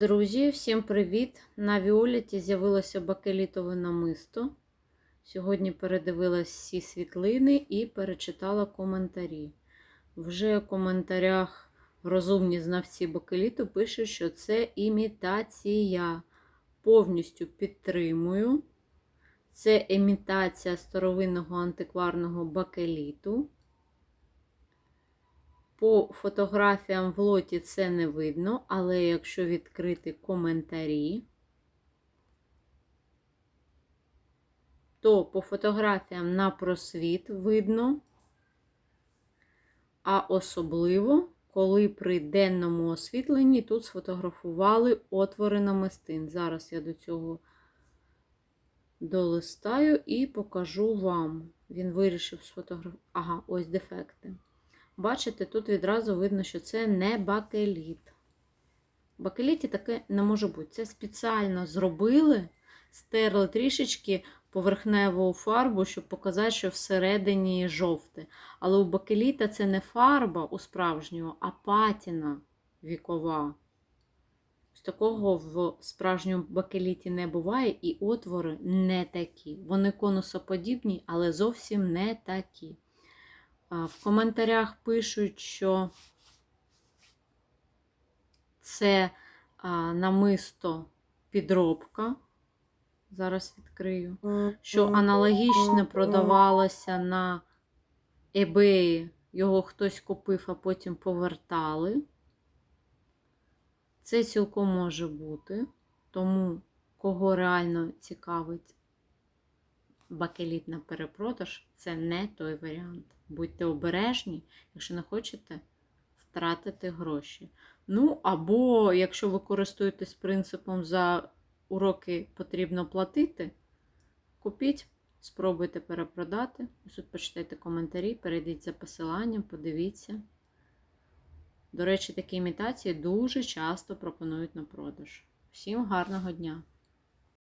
Друзі, всім привіт! На Віоліті з'явилося бакелітове намисто. Сьогодні передивилась всі світлини і перечитала коментарі. Вже в коментарях розумні знавці бакеліту пишуть, що це імітація. Повністю підтримую. Це імітація старовинного антикварного бакеліту. По фотографіям в лоті це не видно, але якщо відкрити коментарі, то по фотографіям на просвіт видно, а особливо, коли при денному освітленні тут сфотографували отвори намистин. Зараз я до цього долистаю і покажу вам. Він вирішив сфотографувати. Ага, ось дефекти. Бачите, тут відразу видно, що це не бакеліт. Бакеліті таке не може бути. Це спеціально зробили, стерли трішечки поверхневу фарбу, щоб показати, що всередині жовте. Але у бакеліта це не фарба у справжнього, а патіна вікова. З такого в справжньому бакеліті не буває, і отвори не такі. Вони конусоподібні, але зовсім не такі. В коментарях пишуть, що це намисто підробка. Зараз відкрию. Що аналогічно продавалося на eBay, його хтось купив, а потім повертали. Це цілком може бути, тому кого реально цікавить бакеліт на перепродаж, це не той варіант. Будьте обережні, якщо не хочете втратити гроші. Ну, або, якщо ви користуєтесь принципом за уроки потрібно платити, купіть, спробуйте перепродати. Ось тут почитайте коментарі, перейдіть за посиланням, подивіться. До речі, такі імітації дуже часто пропонують на продаж. Всім гарного дня!